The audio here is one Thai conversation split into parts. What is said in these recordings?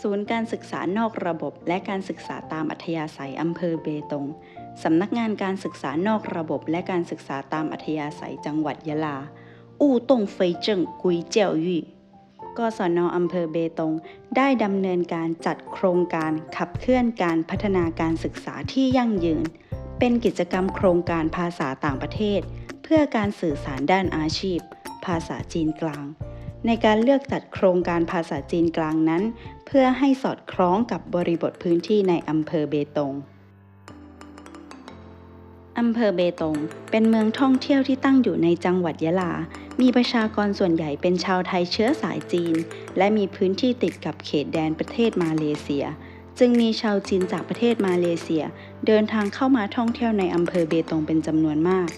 ศูนย์การศึกษานอกระบบ และการศึกษาตามอัธยาศัยอำเภอเบตง สำนักงานการศึกษานอกระบบ และการศึกษาตามอัธยาศัยจังหวัดยะลา อู่ตงเฟยเจิงกุยเจียวยี่กศนอำเภอเบตง ได้ดำเนินการจัดโครงการขับเคลื่อนการพัฒนาการศึกษาที่ยั่งยืน เป็นกิจกรรมโครงการภาษาต่างประเทศ เพื่อการสื่อสารด้านอาชีพ ภาษาจีนกลาง ในการเลือกจัดโครงการภาษาจีนกลางนั้น เพื่อให้สอดคล้องกับบริบทพื้นที่ในอำเภอเบตงอำเภอเบตง เป็นเมืองท่องเที่ยวที่ตั้งอยู่ในจังหวัดยะลา มีประชากรส่วนใหญ่เป็นชาวไทยเชื้อสายจีน และมีพื้นที่ติดกับเขตแดนประเทศมาเลเซีย จึงมีชาวจีนจากประเทศมาเลเซีย เดินทางเข้ามาท่องเที่ยวในอำเภอเบตงเป็นจำนวนมาก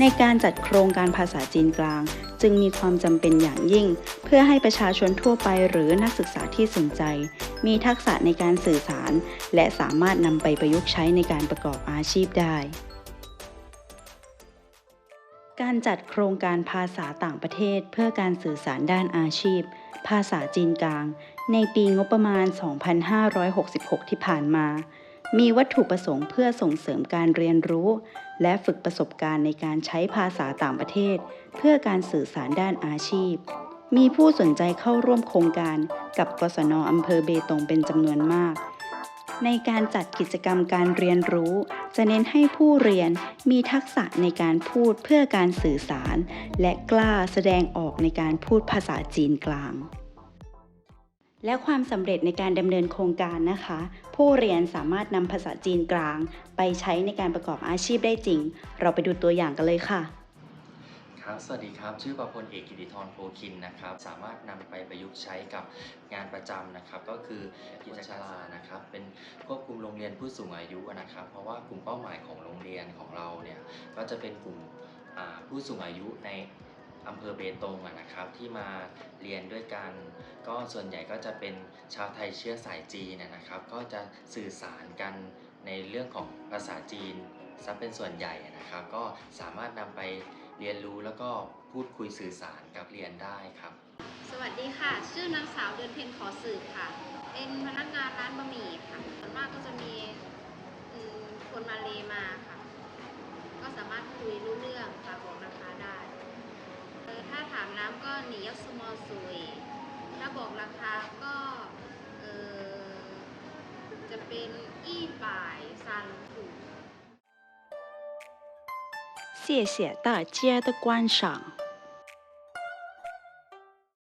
ในการจัดโครงการภาษาจีนกลาง จึงมีความจำเป็นอย่างยิ่ง เพื่อให้ประชาชนทั่วไปหรือนักศึกษาที่สนใจ มีทักษะในการสื่อสาร และสามารถนำไปประยุกต์ใช้ในการประกอบอาชีพได้ การจัดโครงการภาษาต่างประเทศเพื่อการสื่อสารด้านอาชีพ ภาษาจีนกลาง ในปีงบประมาณ 2566 ที่ผ่านมา มีวัตถุประสงค์เพื่อส่งเสริมการเรียนรู้ และฝึกประสบการณ์ในการใช้ภาษาต่างประเทศ เพื่อการสื่อสารด้านอาชีพ มีผู้สนใจเข้าร่วมโครงการกับกศนอำเภอเบตงเป็นจำนวนมาก ในการจัดกิจกรรมการเรียนรู้ จะเน้นให้ผู้เรียนมีทักษะในการพูดเพื่อการสื่อสาร และกล้าแสดงออกในการพูดภาษาจีนกลาง และความสำเร็จในการดำเนินโครงการนะคะ ผู้เรียนสามารถนำภาษาจีนกลาง ไปใช้ในการประกอบอาชีพได้จริง เราไปดูตัวอย่างกันเลยค่ะ ครับ สวัสดีครับ ชื่อประพลเอกกิติธรโพคินนะครับ สามารถนำไปประยุกต์ใช้กับงานประจำนะครับ ก็คือกิจการนะครับ เป็นควบคุมโรงเรียนผู้สูงอายุนะครับ เพราะว่ากลุ่มเป้าหมายของโรงเรียนของเราเนี่ย ก็จะเป็นกลุ่มผู้สูงอายุในอำเภอเบตงนะครับที่มาเรียนด้วยกัน ก็ส่วนใหญ่ก็จะเป็นชาวไทยเชื้อสายจีนนะครับ ก็จะสื่อสารกันในเรื่องของภาษาจีนซะเป็นส่วนใหญ่นะครับ ก็สามารถนำไป เรียนรู้แล้วก็พูดคุยสื่อสารกับเรียนได้ครับ สวัสดีค่ะ ชื่อนางสาวเดือนเพ็ญขอสืบค่ะ เป็นพนักงานร้านบะหมี่ค่ะส่วนมากก็จะมีคนมาเลมาค่ะ ก็สามารถคุยรู้เรื่องค่ะบอกราคาได้ ถ้าถามน้ำก็หนียักสมอซุยถ้าบอกราคาก็จะเป็นอี้ป่ายซานถู 谢谢大家的观赏。